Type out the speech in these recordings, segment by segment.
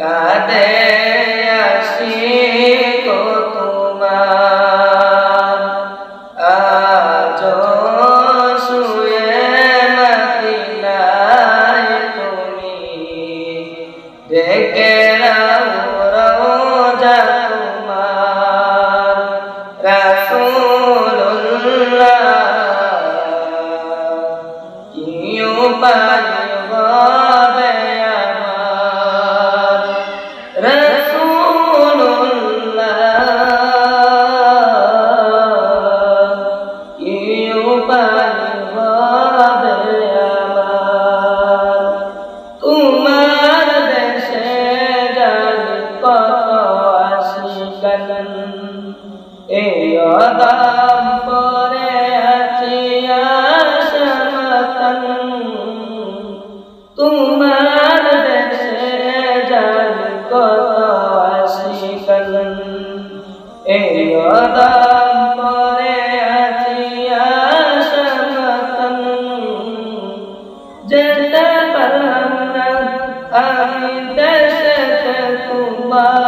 কাদের এই অদাম পরে আছি আশাতন যেতে পারলাম না আমি দেশে তোমার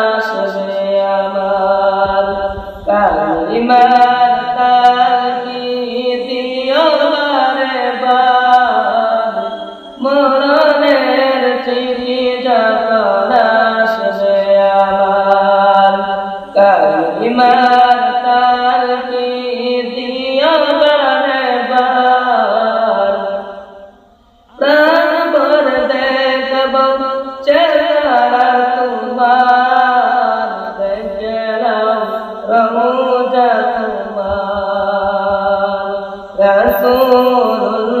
মরণের চিরি যখন আসবে আমার কালিমার তাল কি দিও বারে বার? রসুল